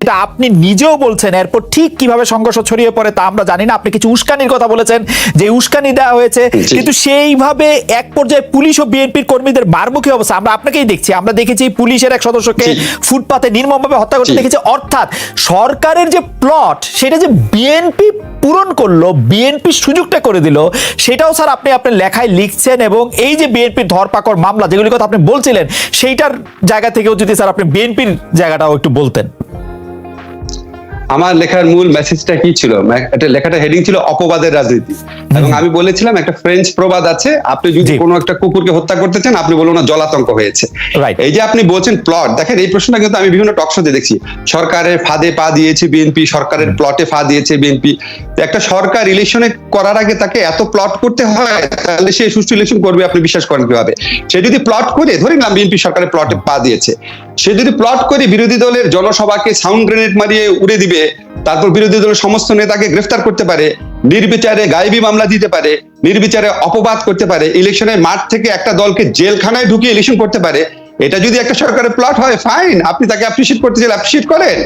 এটা আপনি নিজেও বলছেন এরপর ঠিক কীভাবে সংঘর্ষ ছড়িয়ে পড়ে তা আমরা জানি না। আপনি কিছু উস্কানির কথা বলেছেন যে উস্কানি দেওয়া হয়েছে কিন্তু সেইভাবে এক পর্যায়ে পুলিশ ও বিএনপির কর্মীদের বারমুখী অবস্থা আমরা আপনাকেই দেখছি আমরা দেখেছি পুলিশের এক সদস্যকে। ফুটপাতে নির্মমভাবে হত্যা করতে দেখেছি। অর্থাৎ সরকারের যে প্লট সেটা যে বিএনপি পূরণ করল বিএনপি সুযোগটা করে দিল সেটাও স্যার আপনি আপনার লেখায় লিখছেন এবং এই যে বিএনপির ধরপাকড় মামলা যেগুলির কথা আপনি বলছিলেন সেইটার জায়গা থেকেও যদি স্যার আপনি বিএনপির জায়গাটাও একটু বলতেন। আমার লেখার মূল মেসেজটা কি ছিল? একটা লেখাটা হেডিং ছিল অপবাদের রাজনীতি। এবং আমি বলেছিলাম একটা ফ্রেঞ্চ প্রবাদ আছে আপনি যদি কোনো একটা কুকুরকে হত্যা করতে চান আপনি বলুন না জলাতঙ্ক হয়েছে. এই যে আপনি বলছেন প্লট দেখেন এই প্রশ্নটা কিন্তু আমি বিভিন্ন টকশোতে দেখছি। সরকারের ফাঁদে পা দিয়েছে বিএনপি সরকারের প্লটে ফা দিয়েছে বিএনপি একটা সরকার ইলেকশনে করার আগে তাকে এত প্লট করতে হয়, তাহলে সে সুষ্ঠু ইলেকশন করবে, আপনি বিশ্বাস করেন কীভাবে? সে যদি প্লট করে ধরে নিলাম বিএনপি সরকারের প্লটে পা দিয়েছে, সে যদি প্লট করে বিরোধী দলের জনসভাকে সাউন্ড গ্রেনেড মারিয়ে উড়ে দিবে, তারপর বিরোধী দলের সমস্ত নেতাকে গ্রেফতার করতে পারে, নির্বিচারে গায়েবী মামলা দিতে পারে, নির্বিচারে অপবাদ করতে পারে ইলেকশনের মাঠ থেকে একটা দলকে জেলখানায় ঢুকিয়ে ইলেকশন করতে পারে, এটা যদি একটা সরকারের প্লট হয় ফাইন আপনি তাকে অ্যাপ্রিসিয়েট করতে চাইলে অ্যাপ্রিসিয়েট করেন।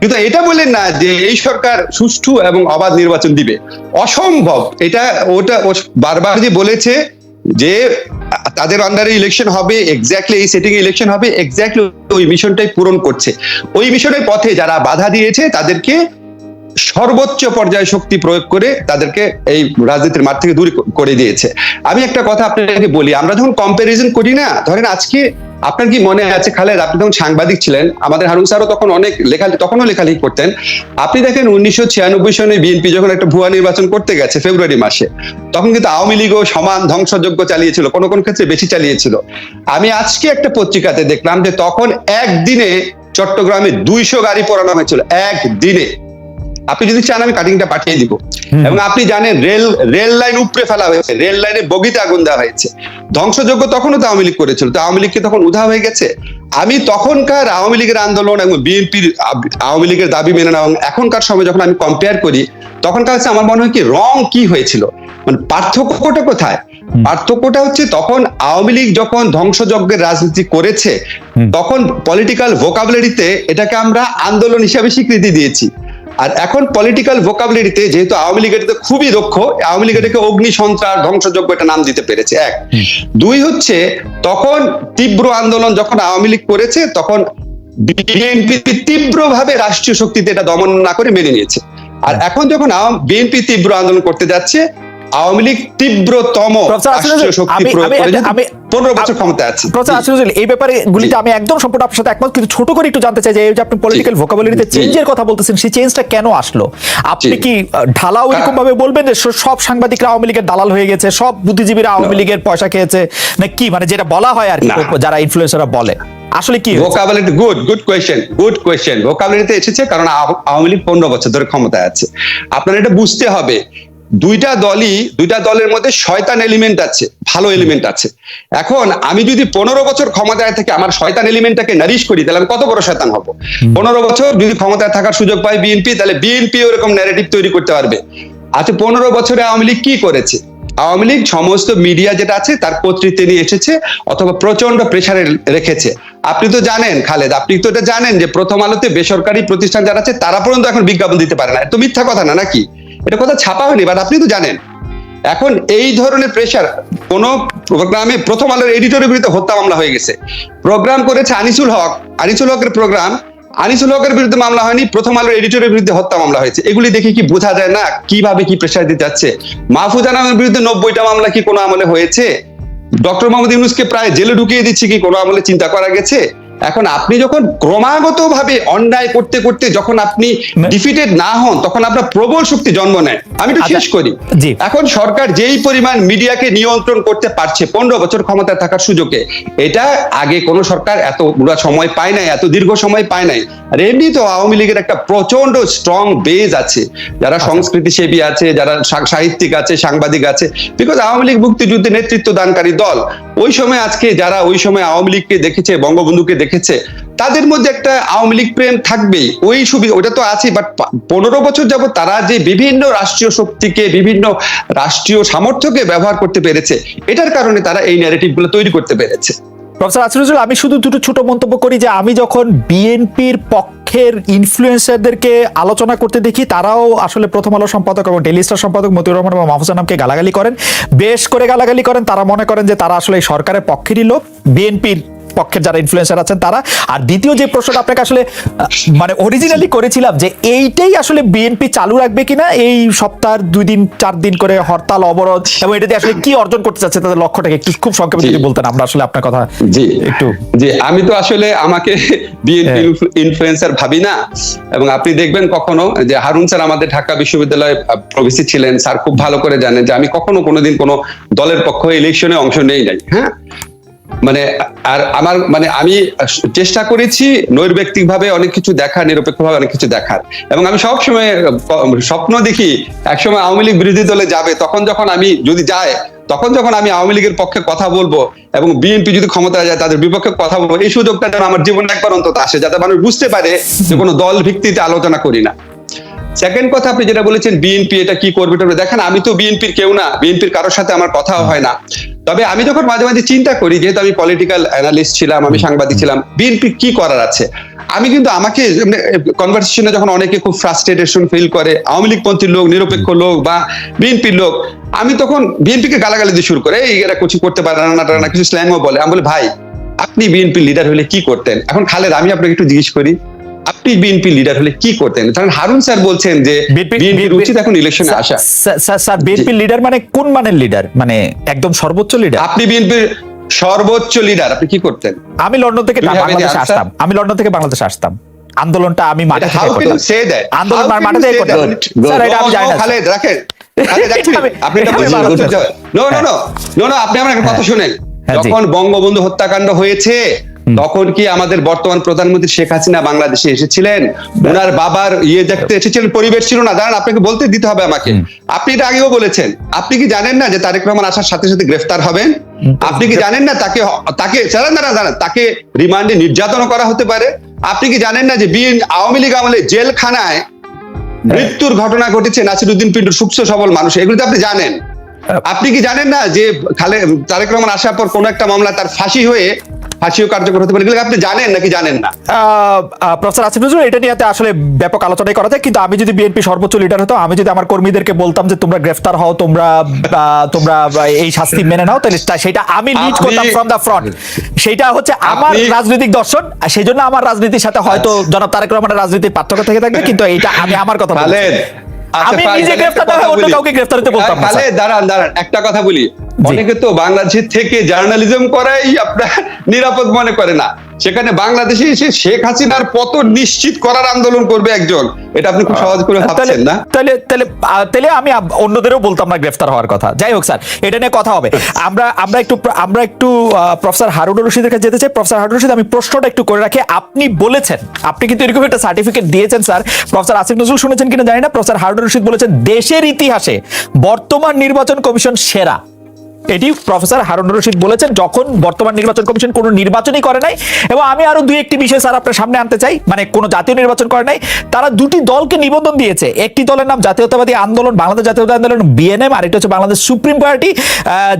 কিন্তু এটা বললেন না যে এই সরকার সুষ্ঠু এবং অবাধ নির্বাচন দিবে। অসম্ভব। এটা ওটা বারবার যে বলেছে যে তাদের আন্ডারে ইলেকশন হবে এক্স্যাক্টলি এই সেটিং ইলেকশন হবে এক্স্যাক্টলি ওই মিশনটাই পূরণ করছে। ওই মিশনের পথে যারা বাধা দিয়েছে, তাদেরকে সর্বোচ্চ পর্যায়ে শক্তি প্রয়োগ করে তাদেরকে এই রাজনীতির মাঠ থেকে দূর করে দিয়েছে। আমি একটা কথা আপনাকে বলি, আমরা যখন কম্প্যারিজন করি না, ধরেন আজকে আপনার কি মনে আছে, খালেদ, আপনি তখন সাংবাদিক ছিলেন, আমাদের হারুন স্যারও তখন অনেক লেখা তখনও লেখালেখি করতেন। আপনি দেখেন উনিশশো ছিয়ানব্বই সনে বিএনপি যখন একটা ভুয়া নির্বাচন করতে গেছে ফেব্রুয়ারি মাসে, তখন কিন্তু আওয়ামী লীগও সমান ধ্বংসযজ্ঞ চালিয়েছিল, কোনো কোনো ক্ষেত্রে বেশি চালিয়েছিল। আমি আজকে একটা পত্রিকাতে দেখলাম যে তখন একদিনে চট্টগ্রামে দুইশো গাড়ি পড়ানো হয়েছিল, একদিনে। আপনি যদি চান আমি কাটিংটা পাঠিয়ে দিব। এবং আপনি জানেন রেল রেল লাইন উপড়ে ফেলা হয়েছে। রেল লাইনে বগিতে আগুন দেওয়া হয়েছে। ধ্বংসযোগ্য তখনও তো আওয়ামী লীগ করেছিল। তো আওয়ামী লীগকে তখন উধা হয়ে গেছে? আমি তখনকার আওয়ামী লীগের আন্দোলন এবং বিএনপির আওয়ামী লীগের দাবি মেনে নেওয়া এবং এখনকার সময় যখন আমি কম্পেয়ার করি তখনকার হচ্ছে আমার মনে হয় কি রং কি হয়েছিল? মানে পার্থক্যটা কোথায়? পার্থক্যটা হচ্ছে তখন আওয়ামী লীগ যখন ধ্বংসযজ্ঞের রাজনীতি করেছে তখন পলিটিক্যাল ভোকাবুলারিতে এটাকে আমরা আন্দোলন হিসাবে স্বীকৃতি দিয়েছি। আর এখন পলিটিক্যাল ভোকাবুলারিতে যেহেতু আওয়ামী লীগ এটাতে খুবই দক্ষ আওয়ামী লীগ এটাকে অগ্নি সন্ত্রাস ধ্বংসযজ্ঞ এটা নাম দিতে পেরেছে এক। দুই হচ্ছে তখন তীব্র আন্দোলন যখন আওয়ামী লীগ করেছে তখন বিএনপি তীব্রভাবে রাষ্ট্রীয় শক্তিতে এটা দমন না করে মেনে নিয়েছে। আর এখন যখন বিএনপি তীব্র আন্দোলন করতে যাচ্ছে আওয়ামী লীগ তীব্রতম শক্তি প্রয়োগ করে। পনেরো বছর ক্ষমতা আছে। এই ব্যাপারে আমি একদম সম্পূর্ণ আপনার সাথে একমত কিন্তু ছোট করে একটু জানতে চাই যে এই যে আপনি পলিটিক্যাল ভোকাবুলারিতে চেঞ্জের কথা বলতেছেন সেই চেঞ্জটা কেন আসলো? আপনি কি ঢালাও এরকম ভাবে বলবেন যে সব সাংবাদিকরা আওয়ামী লীগের দালাল হয়ে গেছে সব বুদ্ধিজীবীরা আওয়ামী লীগের পয়সা খেয়েছে না কি? মানে যেটা বলা হয় আর কি। যারা ইনফ্লুয়েন্সাররা বলে। আসলে কি? Vocabulary good good question good question ভোকাবুলারিতে এসেছে কারণ আওয়ামী লীগ পনেরো বছর ধরে ক্ষমতায় আছে। আপনার এটা বুঝতে হবে দুইটা দলই দুইটা দলের মধ্যে শয়তান এলিমেন্ট আছে ভালো এলিমেন্ট আছে। এখন আমি যদি পনেরো বছর ক্ষমতায় থেকে আমার শয়তান এলিমেন্টটাকে নারিশ করি তাহলে আমি কত বড় শয়তান হব? পনেরো বছর যদি ক্ষমতায় থাকার সুযোগ পায় বিএনপি তাহলে বিএনপি ওরকম ন্যারেটিভ তৈরি করতে পারবে। আচ্ছা পনেরো বছরে আওয়ামী লীগ কি করেছে? আওয়ামী লীগ সমস্ত মিডিয়া যেটা আছে তার কর্তৃত্বে নিয়ে এসেছে অথবা প্রচণ্ড প্রেসারে রেখেছে। আপনি তো জানেন খালেদ আপনি তো এটা জানেন যে প্রথম আলোতে বেসরকারি প্রতিষ্ঠান যারা আছে তারা পর্যন্ত এখন বিজ্ঞাপন দিতে পারে না। এত মিথ্যা কথা না নাকি? এটা কথা ছাপা হয়নি বাট আপনি তো জানেন। এখন এই ধরনের প্রেশার কোন প্রোগ্রামে প্রথম আলোর এডিটরের বিরুদ্ধে হত্যা মামলা হয়ে গেছে। প্রোগ্রাম করেছে আনিসুল হক। আনিসুল হকের প্রোগ্রাম আনিসুল হকের বিরুদ্ধে মামলা হয়নি, প্রথম আলোর এডিটরের বিরুদ্ধে হত্যা মামলা হয়েছে। এগুলি দেখে কি বোঝা যায় না কীভাবে কি প্রেশার দিতে যাচ্ছে? মাহফুজ আনামের বিরুদ্ধে নব্বইটা মামলা কি কোনো আমলে হয়েছে? ডক্টর মোহাম্মদ ইউনুসকে প্রায় জেলে ঢুকিয়ে দিচ্ছে কি কোনো আমলে চিন্তা করা গেছে? এখন আপনি যখন ক্রমাগত ভাবে অন্যায় করতে করতে যখন আপনি ডিফিটেড না হন তখন আপনার প্রবল শক্তি জন্ম নেয়। আমি একটু আচ্ছা, শেষ করি। এখন সরকার যেই পরিমাণ মিডিয়াকে নিয়ন্ত্রণ করতে পারছে পনেরো বছর ক্ষমতায় থাকার সুযোগে এটা আগে কোনো সরকার এত পুরো সময় পায় নাই এত দীর্ঘ সময় পায় নাই। আর এমনি তো আওয়ামী লীগের একটা প্রচণ্ড স্ট্রং বেজ আছে। যারা সংস্কৃতি সেবী আছে যারা সাহিত্যিক আছে সাংবাদিক আছে বিকজ আওয়ামী লীগ মুক্তিযুদ্ধে নেতৃত্ব দানকারী দল ওই সময় আজকে যারা ওই সময় আওয়ামী লীগকে দেখেছে, বঙ্গবন্ধুকে দেখেছে, তাদের মধ্যে একটা আওয়ামী লীগ প্রেম থাকবেই। ওই সুবিধা ওটা তো আছে বাট পনেরো বছর যাব তারা যে বিভিন্ন রাষ্ট্রীয় শক্তিকে, বিভিন্ন রাষ্ট্রীয় সামর্থ্যকে ব্যবহার করতে পেরেছে, এটার কারণে তারা এই ন্যারেটিভগুলো তৈরি করতে পেরেছে। প্রফেসর আসিফুল আমি শুধু দুটো ছোট মন্তব্য করি যে, আমি যখন বিএনপির পক্ষের ইনফ্লুয়েন্সারদেরকে আলোচনা করতে দেখি, তারাও আসলে প্রথম আলো সম্পাদক এবং ডেলি স্টার সম্পাদক মতিউর রহমান এবং মাহফুজ আনামকে গালাগালি করেন। বেশ করে গালাগালি করেন, তারা মনে করেন যে তারা আসলে সরকারের পক্ষেরই লোক। বিএনপির পক্ষের যারা ইনফ্লুয়েন্সার আছেন তারা। আর দ্বিতীয় যে প্রশ্নটা আপনাকে আসলে মানে অরিজিনালি করেছিলাম যে এইটাই আসলে বিএনপি চালু রাখবে কিনা এই সপ্তাহ দুই দিন চার দিন করে হরতাল অবরোধ এবং এটাতে আসলে কি অর্জন করতে চাচ্ছে তাদের লক্ষ্যটাকে একটু খুব সংক্ষেপে যদি বলতেন আমরা আসলে আপনার কথা জি। একটু জি আমি তো আসলে আমাকে বিএনপি। ইনফ্লুয়েন্সার ভাবি না এবং আপনি দেখবেন কখনো যে হারুন স্যার আমাদের ঢাকা বিশ্ববিদ্যালয়ে প্রবেশী ছিলেন স্যার খুব ভালো করে জানেন যে আমি কখনো কোনোদিন কোনো দলের পক্ষ ইলেকশনে অংশ নেই নাই হ্যাঁ? মানে আর আমার মানে আমি চেষ্টা করেছি নৈর্ব্যক্তিক ভাবে অনেক কিছু দেখার নিরপেক্ষ ভাবে অনেক কিছু দেখার। এবং আমি সব সময় স্বপ্ন দেখি, একসময় আওয়ামী লীগ বিরোধী দলে যাবে, তখন যখন আমি যদি যায়, তখন যখন আমি আওয়ামী লীগের পক্ষে কথা বলব এবং বিএনপি যদি ক্ষমতায় যায়, তাদের বিপক্ষে কথা বলব, এই সুযোগটা যেন আমার জীবনে একবার অন্তত আসে, যাতে মানুষ বুঝতে পারে যে কোনো দল ভিত্তিতে আলোচনা করি না। সেকেন্ড কথা আপনি যেটা বলেছেন, বিএনপি এটা কি করবে দেখেন, আমি তো বিএনপির কেউ না, বিএনপির কারোর সাথে আমার কথা হয় না। তবে আমি যখন মাঝে মাঝে চিন্তা করি যেহেতু আমি পলিটিক্যাল অ্যানালিস্ট ছিলাম আমি সাংবাদিক ছিলাম বিএনপি কি করার আছে? আমি কিন্তু আমাকে কনভারসেশনে যখন অনেকে খুব ফ্রাস্ট্রেটেশন ফিল করে আওয়ামী লীগ পন্থীর লোক নিরপেক্ষ লোক বা বিএনপির লোক আমি তখন বিএনপিকে গালাগালি দিয়ে শুরু করে এই এরা কিছু করতে পারে না না, না কিছু স্ল্যাংও বলে। আমি বলি ভাই আপনি বিএনপি লিডার হলে কি করতেন? এখন খালেদ আমি আপনাকে একটু জিজ্ঞেস করি আপনি বিএনপি লিডার হলে কি করতেন? কারণ হারুন স্যার বলছেন যে বিএনপির উচিত এখন ইলেকশনে আসা। স্যার বিএনপি লিডার মানে কোন মানের লিডার মানে একদম সর্বোচ্চ লিডার আপনি বিএনপির সর্বোচ্চ লিডার আপনি কি করতেন? আমি লন্ডন থেকে বাংলাদেশে আসতাম। আমি লন্ডন থেকে বাংলাদেশে আসতাম। আন্দোলনটা আমি মাঠে থেকে করতাম। আন্দোলন মাঠে থেকে করতাম। স্যার এটা আমি জানি না খালেদ রাখেন আপনি এটা বুঝতে নো নো নো নো আপনি আমার একটা কথা শুনেন। হ্যাঁ, যখন বঙ্গবন্ধু হত্যাকাণ্ড হয়েছে তখন কি আমাদের বর্তমান প্রধানমন্ত্রী শেখ হাসিনা বাংলাদেশে এসেছিলেন? ওনার বাবার ইয়ে দেখতে এসেছিলেন পরিবেশ ছিল না। দাঁড়ান আপনাকে বলতে দিতে হবে আমাকে। আপনি এটা আগেও বলেছেন। আপনি কি জানেন না যে তারেক রহমান আসার সাথে সাথে গ্রেফতার হবেন? আপনি কি জানেন না তাকে তাকে দাঁড়ান দাঁড়ান দাঁড়ান। তাকে রিমান্ডে নির্যাতন করা হতে পারে। আপনি কি জানেন না যে বিএন আওয়ামী লীগ আমলে জেলখানায় মৃত্যুর ঘটনা ঘটেছে নাসিরুদ্দিন পিন্টুর সুস্থ সবল মানুষ? এগুলো তো আপনি জানেন। আপনি কি জানেন না যে খালে তারেক রহমান আসার পর কোন একটা মামলা তার ফাঁসি হয়ে ফাঁসিও কার্যকর হতে পারে। এগুলো আপনি জানেন নাকি জানেন না? প্রফেসর আসিফ নজরুল এটা নিয়ে আসলে ব্যাপক আলোচনাই করা যায়। কিন্তু আমি যদি বিএনপি সর্বোচ্চ লিডার হতো আমি যদি আমার কর্মীদেরকে বলতাম যে তোমরা গ্রেফতার হও তোমরা তোমরা এই শাস্তি মেনে নাও তাহলে সেটা আমি লিড করতাম ফ্রম দা ফ্রন্ট সেটা হচ্ছে আমার রাজনৈতিক দর্শন আর সেই জন্য আমার রাজনীতির সাথে হয়তো জনাব তারেক রহমানের রাজনীতির পার্থক্য থেকে থাকবে কিন্তু এটা আমি আমার কথা বলছি। আচ্ছা, আমি নিজে তাহলে গ্রেফতার না হয়ে অন্য কাউকে গ্রেফতার হতে বলতাম না, স্যার। দাঁড়ান দাঁড়ান একটা কথা বলি। অনেকে তো বাংলাদেশ থেকে জার্নালিজম করাই আপনার নিরাপদ মনে করে না। সেখানে বাংলাদেশে এসে শেখ হাসিনার পতন নিশ্চিত করার আন্দোলন করবে একজন। এটা আপনি খুব সহজ করে ভাবছেন না? তাহলে তাহলে তাহলে আমি অন্যদেরও বলতাম না গ্রেফতার হওয়ার কথা। যাই হোক স্যার এটা নিয়ে কথা হবে। আমরা আমরা একটু আমরা একটু প্রফেসর হারুনুর রশিদের কাছে যেতে চাই। প্রফেসর হারুন রশিদ আমি প্রশ্নটা একটু করে রাখি। আপনি বলেছেন আপনি কিন্তু এরকম একটা সার্টিফিকেট দিয়েছেন স্যার। প্রফেসর আসিফ নজরুল শুনেছেন কিনা জানি না। প্রফেসর হারুন রশিদ বলেছেন দেশের ইতিহাসে বর্তমান নির্বাচন কমিশন সেরা। এটি প্রফেসর হারুন রশিদ বলেছেন, যখন বর্তমান নির্বাচন কমিশন কোনো নির্বাচনই করে নাই, এবং আমি আরও দুই একটি বিষয় স্যার আপনার সামনে আনতে চাই মানে কোনো জাতীয় নির্বাচন করে নাই, তারা দুটি দলকে নিবন্ধন দিয়েছে। একটি দলের নাম জাতীয়তাবাদী আন্দোলন, বাংলাদেশ জাতীয়তাবাদী আন্দোলন বিএনএম আর এটা হচ্ছে বাংলাদেশ সুপ্রিম পার্টি।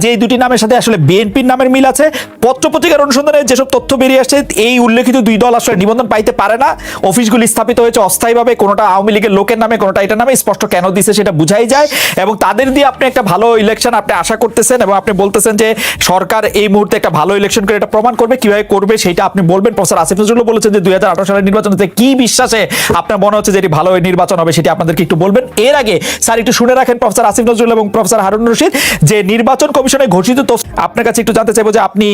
যে দুটি নামের সাথে আসলে বিএনপির নামের মিল আছে। পত্রপত্রিকার অনুসন্ধানে যেসব তথ্য বেরিয়ে আসছে, এই উল্লেখিত দুই দল আসলে নিবন্ধন পাইতে পারে না। অফিসগুলি স্থাপিত হয়েছে অস্থায়ীভাবে, কোনোটা আওয়ামী লীগের লোকের নামে, কোনোটা এটা নামে স্পষ্ট কেন দিছে সেটা বুঝাই যায়, এবং তাদের দিয়ে আপনি একটা ভালো ইলেকশন আপনি আশা করতেছেন এবং আপনি বলতেছেন যে সরকার এই মুহূর্তে একটা ভালো ইলেকশন করে এটা প্রমাণ করবে, কীভাবে করবে সেটা আপনি বলবেন। প্রফেসর আসিফ নজরুল বলেছেন যে দুই সালের নির্বাচনতে কি বিশ্বাসে আপনার মনে হচ্ছে যে এটি ভালো নির্বাচন হবে সেটি আপনাদেরকে একটু বলবেন। এর আগে স্যার একটু শুনে রাখেন প্রফেসর আসিফ নজরুল এবং প্রফেসর হারুন রশিদ, যে নির্বাচন কমিশনে ঘোষিত তো আপনার কাছে একটু জানতে চাইব যে আপনি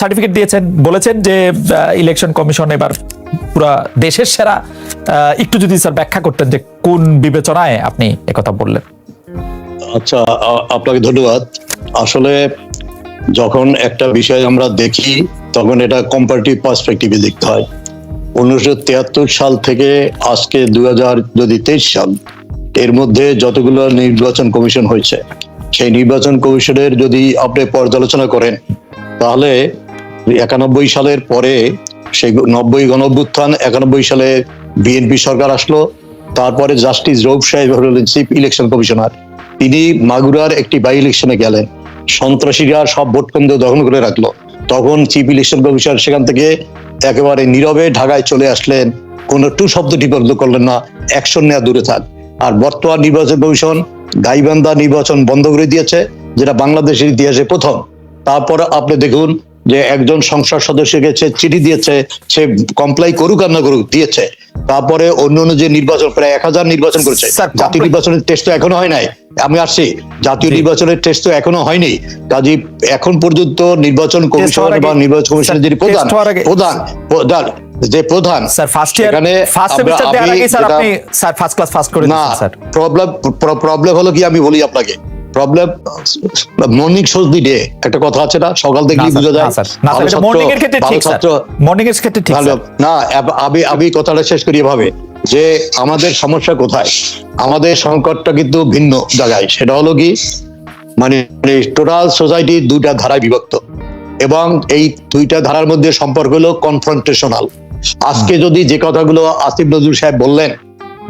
সার্টিফিকেট দিয়েছেন, বলেছেন যে ইলেকশন কমিশন এবার পুরা দেশের সেরা। একটু যদি স্যার ব্যাখ্যা করতেন যে কোন বিবেচনায় আপনি একথা বললেন। আচ্ছা আপনাকে ধন্যবাদ। আসলে যখন একটা বিষয় আমরা দেখি, তখন এটা কম্পারেটিভ পার্সপেক্টিভে দেখতে হয়। উনিশশো তিয়াত্তর সাল থেকে আজকে দু হাজার যদি তেইশ সাল, এর মধ্যে যতগুলো নির্বাচন কমিশন হয়েছে, সেই নির্বাচন কমিশনের যদি আপনি পর্যালোচনা করেন, তাহলে একানব্বই সালের পরে সেই নব্বই গণঅভ্যুত্থান একানব্বই সালে বিএনপি সরকার আসলো, তারপরে জাস্টিস রৌফ সাহেব হলেন চিফ ইলেকশন কমিশনার তিনি মাগুরার একটি বাই ইলেকশনে গেলেন। সন্ত্রাসীরা সব ভোট কেন্দ্র দখল করে রাখল। তখন চিফ ইলেকশন কমিশনার সেখান থেকে একেবারে নীরবে ঢাকায় চলে আসলেন। কোনো টু শব্দ টিপর্দ করলেন না অ্যাকশন নেওয়া দূরে থাক। আর বর্তমান নির্বাচন কমিশন গাইবান্ধা নির্বাচন বন্ধ করে দিয়েছে যেটা বাংলাদেশের ইতিহাসে প্রথম। তারপর আপনি দেখুন যে একজন সংসদ সদস্যকে সে চিঠি দিয়েছে সে কমপ্লাই করুক আর না করুক দিয়েছে। তারপরে অন্য অন্য যে নির্বাচন প্রায় এক হাজার নির্বাচন করেছে। জাতীয় নির্বাচনের টেস্ট তো এখনও হয় নাই। আমি আসছি। জাতীয় নির্বাচনের টেস্ট তো এখনও হয়নি। কাজে এখন পর্যন্ত নির্বাচন কমিশন বা নির্বাচন কমিশনের যিনি প্রধান প্রধান প্রধান যে প্রধান স্যার ফার্স্ট ইয়ার সেখানে ফার্স্ট সেমিস্টার দেওয়ার আগে স্যার আপনি স্যার ফার্স্ট ক্লাস ফার্স্ট করে না দিচ্ছেন স্যার। প্রবলেম প্রবলেম হলো কি আমি বলি আপনাকে। Problem morning shows the day একটা কথা আছে না সকাল না থেকেই বোঝা যায় না মর্নিং এর ক্ষেত্রে ঠিক স্যার। মর্নিং এর ক্ষেত্রে ঠিক না আমি আমি কথাটা শেষ করি এভাবে। যে আমাদের সমস্যা কোথায়? আমাদের সংকটটা কিন্তু ভিন্ন জায়গায়। সেটা হলো কি? মানে টোটাল সোসাইটি দুইটা ধারায় বিভক্ত। এবং এই দুইটা ধারার মধ্যে সম্পর্ক হলো কনফ্রন্টেশনাল আজকে যদি যে কথাগুলো আসিফ নজরুল সাহেব বললেন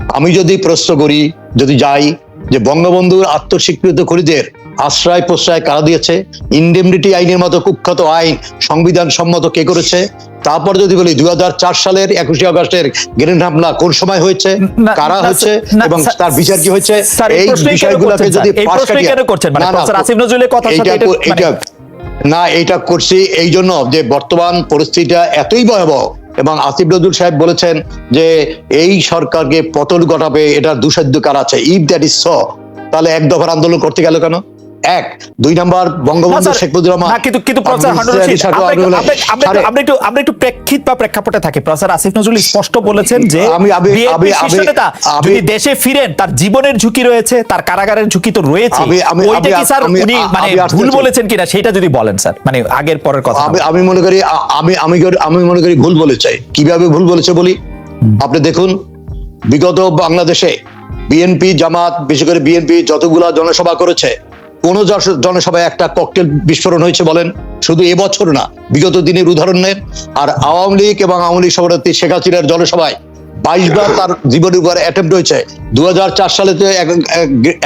আমি যদি প্রশ্ন করি যদি যাই যে বঙ্গবন্ধুর আত্মস্বীকৃত খুনিদের আশ্রয় প্রশ্রয় কারা দিয়েছে? ইন্ডেমনিটি আইনের মতো কুখ্যাত আইন সংবিধান সম্মত কে করেছে? তারপর যদি বলি দু হাজার চার সালের একুশে আগস্টের গ্রেনেড হামলা কোন সময় হয়েছে? কারা হয়েছে? এবং তার বিচার কি হয়েছে? এই বিষয়গুলোকে যদি পাশ কাটিয়ে-? মানে না, এটা- মানে- করছি এই জন্য যে বর্তমান পরিস্থিতিটা এতই ভয়াবহ এবং আসিফ নজরুল সাহেব বলেছেন যে এই সরকারকে পতন ঘটাবে এটা দুসাধ্য কার আছে? ইফ দ্যাট ইজ স তাহলে এক দফার আন্দোলন করতে গেল কেন? এক দুই নাম্বার বঙ্গবন্ধু শেখ মুজিবুর রহমান না, কিন্তু কিন্তু প্রফেসর আমরা একটু- আমরা একটু- প্রেক্ষিত বা প্রেক্ষাপটে থাকি। প্রফেসর আসিফ নজরুল স্পষ্ট বলেছেন যে আমি- আমি- আমি- যদি দেশে ফিরেন তার জীবনের ঝুঁকি রয়েছে তার কারাগারের ঝুঁকি তো রয়েছে। ওইটা কি স্যার উনি মানে ভুল বলেছেন কিনা সেটা যদি বলেন স্যার। মানে আগের পরের কথা আমি আমি মনে করি আমি আমি আমি মনে করি ভুল বলেছে কীভাবে ভুল বলেছে বলি? আপনি দেখুন বিগত বাংলাদেশে বিএনপি জামাত বিশেষ করে বিএনপি যতগুলা জনসভা করেছে কোন জনসভায় একটা ককটেল বিস্ফোরণ হয়েছে বলেন। শুধু এবছর না বিগত দিনের উদাহরণ। নেন আর আওয়ামী লীগ এবং আওয়ামী লীগ সভাপতি শেখ হাসিনার জনসভায় বাইশ বার তার জীবনের উপর অ্যাটেম্প হয়েছে। দু হাজার চার সালে তো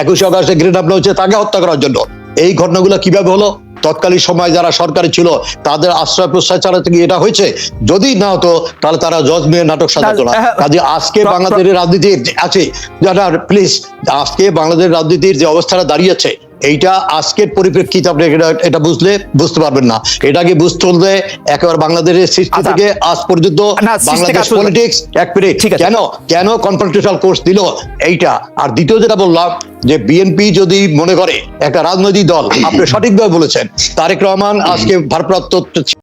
একুশে আগস্টে গ্রেড হামলা হয়েছে তাকে হত্যা করার জন্য। এই ঘটনাগুলো কীভাবে হলো? তৎকালীন সময় যারা সরকারি ছিল তাদের আশ্রয় প্রশ্রয় ছাড়া থেকে এটা হয়েছে? যদি না হতো তাহলে তারা জজ মেয়ে নাটক সাজাতো না। কাজে আজকে বাংলাদেশের রাজনীতির আছে প্লিজ আজকে বাংলাদেশের রাজনীতির যে অবস্থাটা দাঁড়িয়েছে এইটা আজকের পরিপ্রেক্ষিতে আপনি এটা বুঝলে বুঝতে পারবেন না। এটাকে বুঝতে হলে একেবারে বাংলাদেশের সৃষ্টি আচ্ছা। থেকে আজ পর্যন্ত বাংলাদেশ পলিটিক্স এক মিনিট কেন? কেন কনফারেন্সিয়াল কোর্স দিল? এইটা। আর দ্বিতীয় যেটা বললাম যে বিএনপি যদি মনে করে একটা রাজনৈতিক দল আপনি সঠিকভাবে বলেছেন তারেক রহমান আজকে ভারপ্রাপ্ত